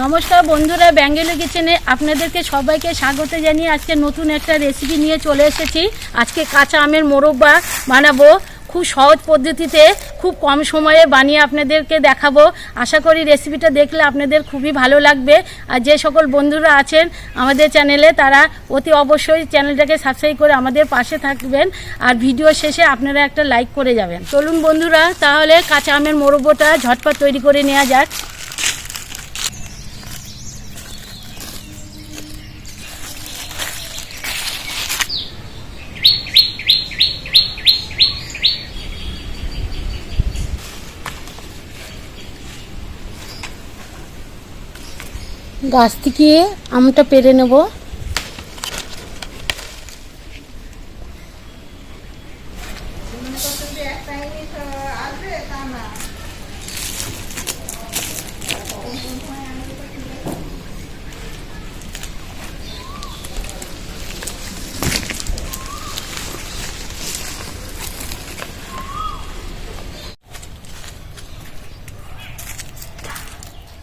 নমস্কার বন্ধুরা ব্যাঙ্গেলো কিচেনে আপনাদেরকে সবাইকে স্বাগত জানিয়ে আজকে নতুন একটা রেসিপি নিয়ে চলে এসেছি। আজকে কাঁচা আমের মোরব্বা বানাবো। খুব সহজ পদ্ধতিতে, খুব কম সময়ে বানিয়ে আপনাদেরকে দেখাবো। আশা করি রেসিপিটা দেখলে আপনাদের খুবই ভালো লাগবে। আর যে সকল বন্ধুরা আছেন আমাদের চ্যানেলে তারা অতি অবশ্যই চ্যানেলটাকে সাবস্ক্রাইব করে আমাদের পাশে থাকবেন। আর ভিডিও শেষে আপনারা একটা লাইক করে যাবেন। চলুন বন্ধুরা, তাহলে কাঁচা আমের মোরব্বটা ঝটপট তৈরি করে নেওয়া যাক। গাছ থেকে আমটা পেরে নেব।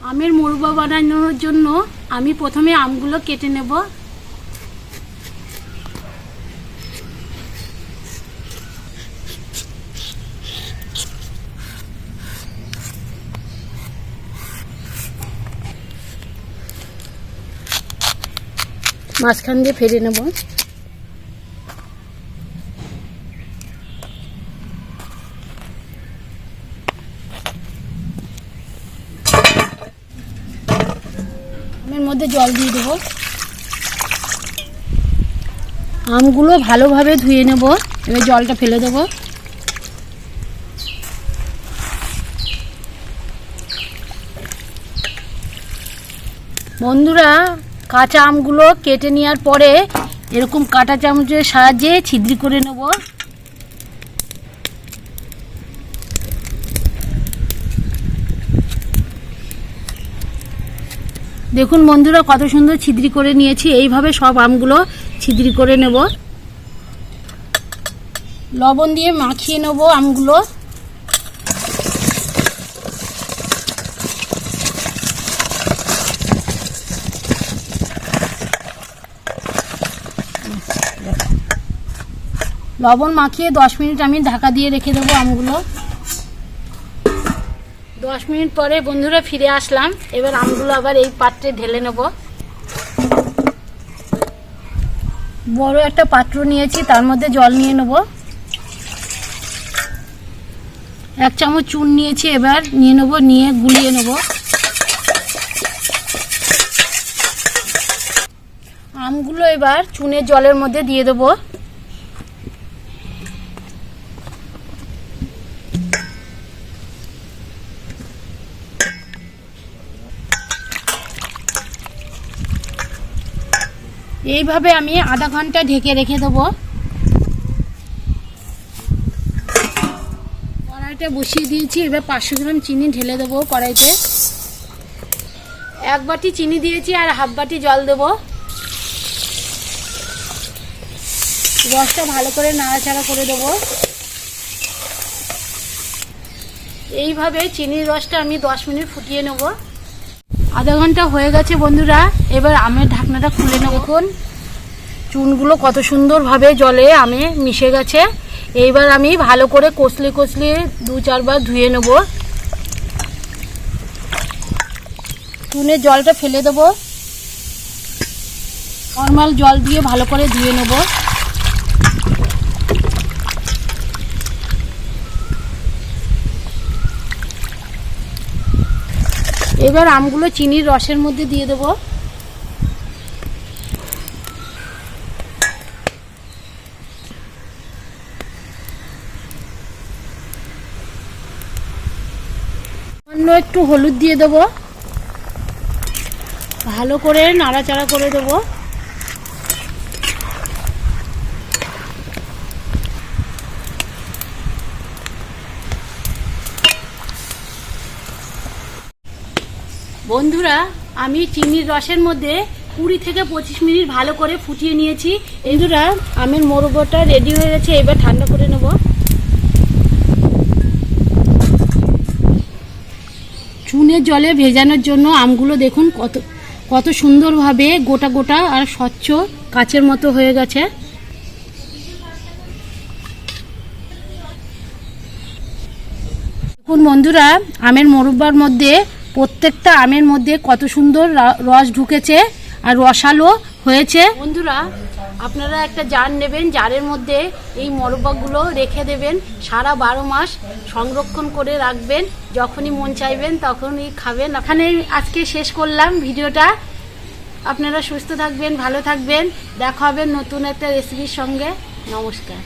আমের মুরব্বা বানানোর জন্য আমি প্রথমে আমগুলো কেটে নেব। মাঝখান দিয়ে ফেলে নেব আমের মধ্যে জল দিয়ে দেবো। আমগুলো ভালোভাবে ধুয়ে নেব। এবার জলটা ফেলে দেবো। বন্ধুরা, কাঁচা আমগুলো কেটে নেওয়ার পরে এরকম কাঁটা চামচের সাহায্যে ছিদ্রি করে নেব। দেখুন বন্ধুরা, কত সুন্দর ছিদ্রি করে নিয়েছি। এইভাবে সব আমগুলো ছিদ্রি করে নেব। লবণ দিয়ে মাখিয়ে নেব আমগুলো। লবণ মাখিয়ে দশ মিনিট আমি ঢাকা দিয়ে রেখে দেবো আমগুলো। দশ মিনিট পরে বন্ধুরা ফিরে আসলাম। এবার আমগুলো আবার এই পাত্রে ঢেলে নেব। বড় একটা পাত্র নিয়েছি, তার মধ্যে জল নিয়ে নেব। এক চামচ চুন নিয়েছি, এবার নিয়ে নেব, নিয়ে গুলিয়ে নেব। আমগুলো এবার চুনের জলের মধ্যে দিয়ে দেবো। এইভাবে আমি আধা ঘণ্টা ঢেকে রেখে দেবো। কড়াইটা বসিয়ে দিয়েছি, এবার পাঁচশো গ্রাম চিনি ঢেলে দেবো কড়াইতে। এক বাটি চিনি দিয়েছি আর হাফ বাটি জল দেবো। রসটা ভালো করে নাড়াচাড়া করে দেবো। এইভাবে চিনির রসটা আমি দশ মিনিট ফুটিয়ে নেব। আধা ঘণ্টা হয়ে গেছে বন্ধুরা, এবার আমের ঢাকনাটা খুলে নেব। দেখুন, চুনগুলো কত সুন্দরভাবে জলে আমে মিশে গেছে। এইবার আমি ভালো করে কষলে কষলে দু চারবার ধুয়ে নেব। চুনের জলটা ফেলে দেবো। নর্মাল জল দিয়ে ভালো করে ধুয়ে নেব। এবার আমগুলো চিনির রসের মধ্যে দিয়ে দেব। অন্য একটু হলুদ দিয়ে দেব। ভালো করে নাড়াচাড়া করে দেবো। বন্ধুরা, আমি চিনির রসের মধ্যে কুড়ি থেকে পঁচিশ মিনিট ভালো করে ফুটিয়ে নিয়েছি। বন্ধুরা, আমের মোরব্বটা রেডি হয়ে গেছে, এবার ঠান্ডা করে নেব। চুনের জলে ভেজানোর জন্য আমগুলো দেখুন কত কত সুন্দরভাবে গোটা গোটা আর স্বচ্ছ কাচের মতো হয়ে গেছে। দেখুন বন্ধুরা, আমের মোরব্বার মধ্যে প্রত্যেকটা আমের মধ্যে কত সুন্দর রস ঢুকেছে আর রসালো হয়েছে। বন্ধুরা, আপনারা একটা জার নেবেন, জারের মধ্যে এই মরব্বাগুলো রেখে দেবেন, সারা বারো মাস সংরক্ষণ করে রাখবেন, যখনই মন চাইবেন তখনই খাবেন। এখানে আজকে শেষ করলাম ভিডিওটা। আপনারা সুস্থ থাকবেন, ভালো থাকবেন। দেখা হবে নতুন একটা রেসিপির সঙ্গে। নমস্কার।